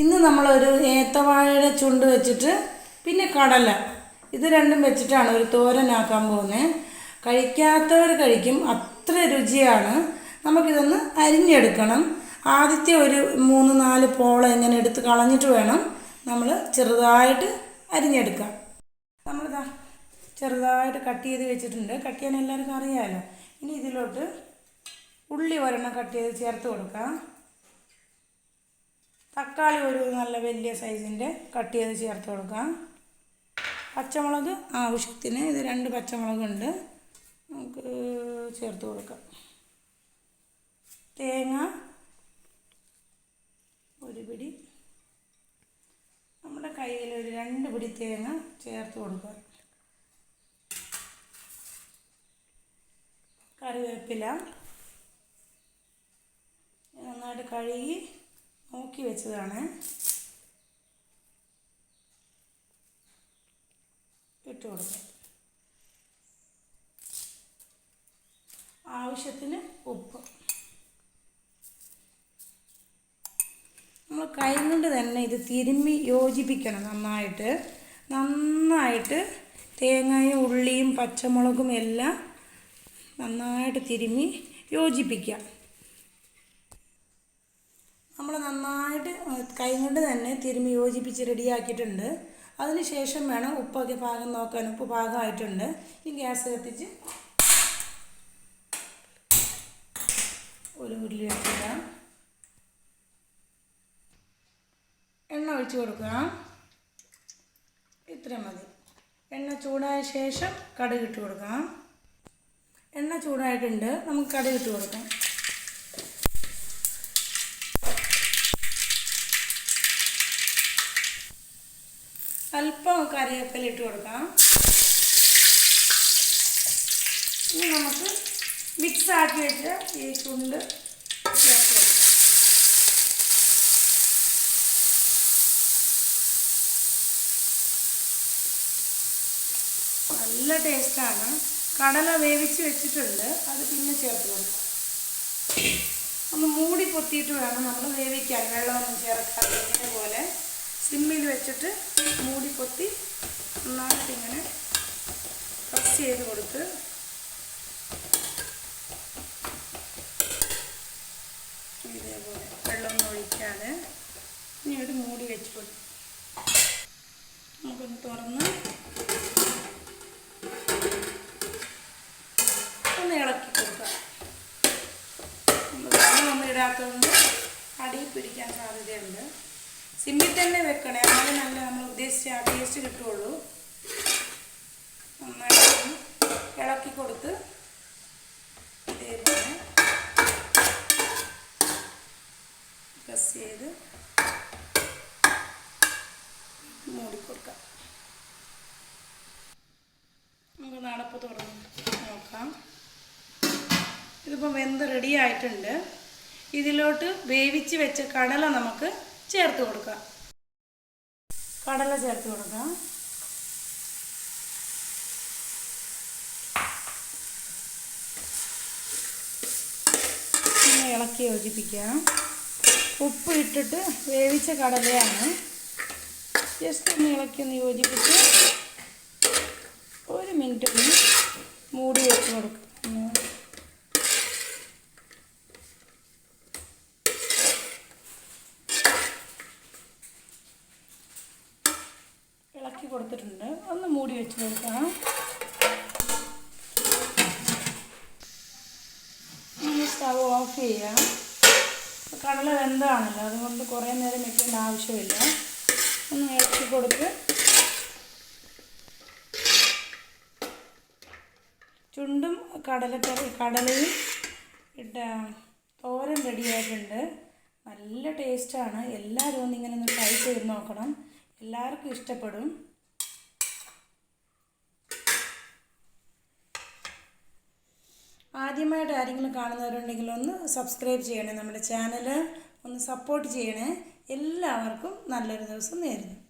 ഇന്ന് നമ്മളൊരു ഏത്തവാഴയുടെ ചുണ്ട് വെച്ചിട്ട് പിന്നെ കടല. ഇത് രണ്ടും വെച്ചിട്ടാണ് ഒരു തോരനാക്കാൻ പോകുന്നത് കഴിക്കാത്തവർ കഴിക്കും. അത്ര രുചിയാണ്. നമുക്കിതൊന്ന് അരിഞ്ഞെടുക്കണം. ആദ്യത്തെ ഒരു മൂന്ന് നാല് പോള ഇങ്ങനെ എടുത്ത് കളഞ്ഞിട്ട് വേണം നമ്മൾ ചെറുതായിട്ട് അരിഞ്ഞെടുക്കാം നമ്മളിതാ ചെറുതായിട്ട് കട്ട് ചെയ്ത് വെച്ചിട്ടുണ്ട്. കട്ട് ചെയ്യാൻ എല്ലാവർക്കും അറിയാമല്ലോ ഇനി ഇതിലോട്ട് ഉള്ളി ഒരെണ്ണം കട്ട് ചെയ്ത് ചേർത്ത് കൊടുക്കാം. തക്കാളി ഒരു നല്ല വലിയ സൈസിന്റെ കട്ട് ചെയ്ത് ചേർത്ത് കൊടുക്കാം. പച്ചമുളക് ആവശ്യത്തിന് ഇത് രണ്ട് പച്ചമുളകുണ്ട്. നമുക്ക് ചേർത്ത് കൊടുക്കാം. തേങ്ങ ഒരു പിടി. നമ്മുടെ കയ്യിൽ ഒരു രണ്ട് പിടി തേങ്ങ ചേർത്ത് കൊടുക്കാം. കറിവേപ്പില. നന്നായിട്ട് കഴുകി നോക്കി വെച്ചതാണ്. ഇട്ട് കൊടുക്കുക ആവശ്യത്തിന് ഉപ്പ്. നമ്മൾ കൈ കൊണ്ട് തന്നെ ഇത് തിരുമ്മി യോജിപ്പിക്കണം നന്നായിട്ട്. നന്നായിട്ട് തേങ്ങയും ഉള്ളിയും പച്ചമുളകും എല്ലാം നന്നായിട്ട് തിരുമ്മി യോജിപ്പിക്കുക. നമ്മൾ നന്നായിട്ട് കൈ കൊണ്ട് തന്നെ തിരുമ്മി യോജിപ്പിച്ച് റെഡിയാക്കിയിട്ടുണ്ട്. അതിന് ശേഷം വേണം ഉപ്പൊക്കെ പാകം നോക്കാൻ. ഉപ്പ് പാകമായിട്ടുണ്ട്. ഈ ഗ്യാസ് കത്തിച്ച് ഒരു ഉരുളി വെച്ചിടാം എണ്ണ ഒഴിച്ച് കൊടുക്കാം ഇത്ര മതി. എണ്ണ ചൂടായ ശേഷം കടുക് ഇട്ട് കൊടുക്കാം. എണ്ണ ചൂടായിട്ടുണ്ട്. നമുക്ക് കടുക് ഇട്ട് കൊടുക്കാം. അല്പം കറിവേപ്പില ഇട്ട് കൊടുക്കാം. ഇനി നമുക്ക് മിക്സ് ആക്കി വെച്ച ഈ ചുണ്ട് ചേർത്ത് നല്ല ടേസ്റ്റാണ് കടല വേവിച്ച് വെച്ചിട്ടുണ്ട്. അത് പിന്നെ ചേർത്ത് കൊടുക്കാം. ഒന്ന് മൂടി പൊത്തിയിട്ട് വേണം നമ്മൾ വേവിക്കാൻ. വെള്ളമൊന്നും ചേർക്കാതെ പോലെ സിമ്മിൽ വെച്ചിട്ട് മൂടി പൊത്തി നന്നായിട്ട് ഇങ്ങനെ പ്രസ് ചെയ്ത് കൊടുത്ത് ഇതേപോലെ വെള്ളമൊന്നും ഒഴിക്കാതെ ഇനി ഒരു മൂടി വെച്ച് കൊടുക്കും നമുക്കൊന്ന് തുറന്ന് ഒന്ന് ഇളക്കി കൊടുക്കാം. നമ്മൾ ഇടാത്തതുകൊണ്ട് അടിയിൽ പിടിക്കാൻ സാധ്യതയുണ്ട്. സിമ്മിൽ തന്നെ വെക്കണേ. എന്നാലേ നല്ല നമ്മൾ ഉദ്ദേശിച്ച ആ ടേസ്റ്റ് കിട്ടുള്ളൂ നന്നായിട്ട് ഇളക്കി കൊടുത്ത് ഇതേപോലെ പ്രസ് ചെയ്ത് മൂടിക്കൊടുക്കാം നമുക്ക് നടപ്പ് തുറന്ന് നോക്കാം. ഇതിപ്പോൾ വെന്ത് റെഡി ആയിട്ടുണ്ട്. ഇതിലോട്ട് വേവിച്ച് വെച്ച കടല നമുക്ക് ചേർത്ത് കൊടുക്കുക. കടല ചേർത്ത് കൊടുക്കാം ഇളക്കി യോജിപ്പിക്കാം ഉപ്പ് ഇട്ടിട്ട് വേവിച്ച കടലയാണ്. ജസ്റ്റ് ഒന്ന് ഇളക്കി ഒന്ന് യോജിപ്പിച്ച് ഒരു മിനിറ്റ് ഒന്ന് മൂടി വെച്ച് കൊടുക്കും ഇളക്കി കൊടുത്തിട്ടുണ്ട്. ഒന്ന് മൂടി വെച്ച് കൊടുക്കാം സ്റ്റവ് ഓഫ് ചെയ്യാം. കടല വെന്താണല്ലോ അതുകൊണ്ട് കുറേ നേരം വെക്കേണ്ട ആവശ്യമില്ല. ഒന്ന് ഇളക്കി കൊടുത്ത് ചുണ്ടും കടല കടലയും ഇട്ട തോരൻ റെഡിയായിട്ടുണ്ട് നല്ല ടേസ്റ്റാണ് എല്ലാവരും ഒന്ന് ഇങ്ങനെ ഒന്ന് ട്രൈ ചെയ്ത് നോക്കണം. എല്ലാവർക്കും ഇഷ്ടപ്പെടും. ആദ്യമായിട്ട് ആരെങ്കിലും കാണുന്നവരുണ്ടെങ്കിൽ ഒന്ന് സബ്സ്ക്രൈബ് ചെയ്യണേ നമ്മുടെ ചാനൽ ഒന്ന് സപ്പോർട്ട് ചെയ്യണേ. എല്ലാവർക്കും നല്ലൊരു ദിവസം നേരുന്നു.